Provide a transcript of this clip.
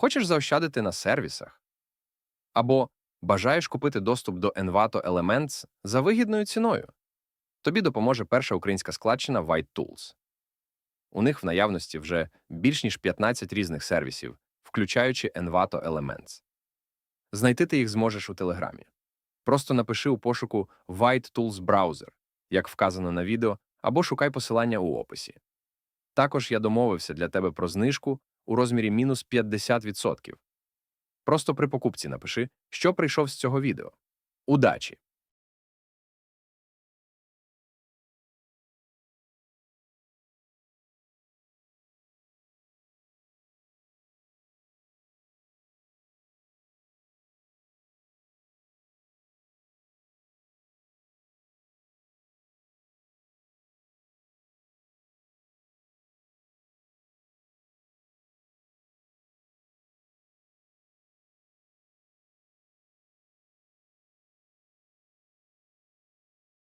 Хочеш заощадити на сервісах? Або бажаєш купити доступ до Envato Elements за вигідною ціною? Тобі допоможе перша українська складчина White Tools. У них в наявності вже більш ніж 15 різних сервісів, включаючи Envato Elements. Знайти ти їх зможеш у Телеграмі. Просто напиши у пошуку White Tools Browser, як вказано на відео, або шукай посилання у описі. Також я домовився для тебе про знижку у розмірі мінус 50%. Просто при покупці напиши, що прийшов з цього відео. Удачі!